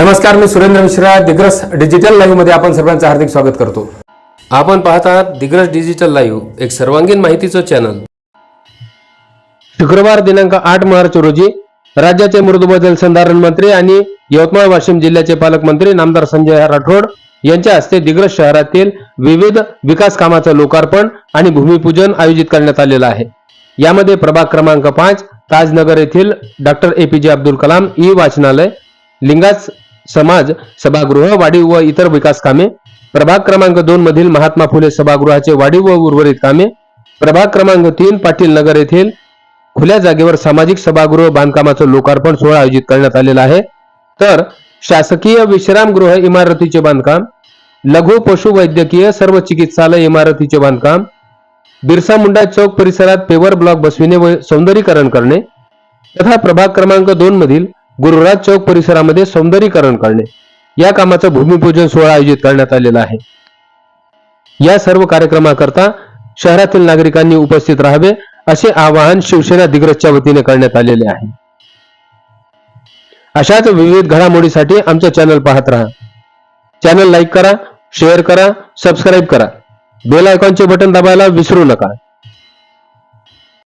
नमस्कार मी सुरेंद्र मिश्रा दिग्रस डिजिटल लाईव्हमध्ये आपण सर्वांचं हार्दिक स्वागत करतो. आपण पाहत आहात दिग्रस डिजिटल लाईव्ह एक सर्वांगीण माहितीचं चॅनल शुक्रवार दिनांक आठ मार्च रोजी राज्याचे मृदू जलसंधारण मंत्री आणि यवतमाळ वाशिम जिल्ह्याचे पालकमंत्री नामदार संजय राठोड यांच्या हस्ते दिग्रस शहरातील विविध विकास कामाचं लोकार्पण आणि भूमिपूजन आयोजित करण्यात आलेलं आहे. यामध्ये प्रभाग क्रमांक पाच ताजनगर येथील doctor APJ Abdul Kalam E वाचनालय लिंगाच समाज सभागृह वाढीव व इतर विकास कामे प्रभाग क्रमांक दोन मधील महात्मा फुले सभागृहाचे वाढीव व उर्वरित कामे प्रभाग क्रमांक तीन पाटील नगर येथील खुल्या जागेवर सामाजिक सभागृह बांधकामाचं लोकार्पण सोहळा आयोजित करण्यात आलेला आहे. तर शासकीय विश्रामगृह इमारतीचे बांधकाम लघु पशुवैद्यकीय सर्व चिकित्सालय इमारतीचे बांधकाम बिरसा मुंडा चौक परिसरात पेवर ब्लॉक बसविणे व सौंदर्यीकरण करणे तथा प्रभाग क्रमांक दोन मधील गुरुराज चौक परिसरामध्ये सौंदर्यीकरण करणे. या कामाचं भूमिपूजन सोहळा आयोजित करण्यात आलेला आहे. या सर्व कार्यक्रमाकरता शहरातील नागरिकांनी उपस्थित राहावे असे आवाहन शिवसेना दिग्रजच्या वतीने करण्यात आलेले आहे. अशाच विविध घडामोडीसाठी आमचं चॅनल पाहत राहा. चॅनल लाईक करा शेअर करा सबस्क्राईब करा. बेल आयकॉनचे बटन दाबायला विसरू नका.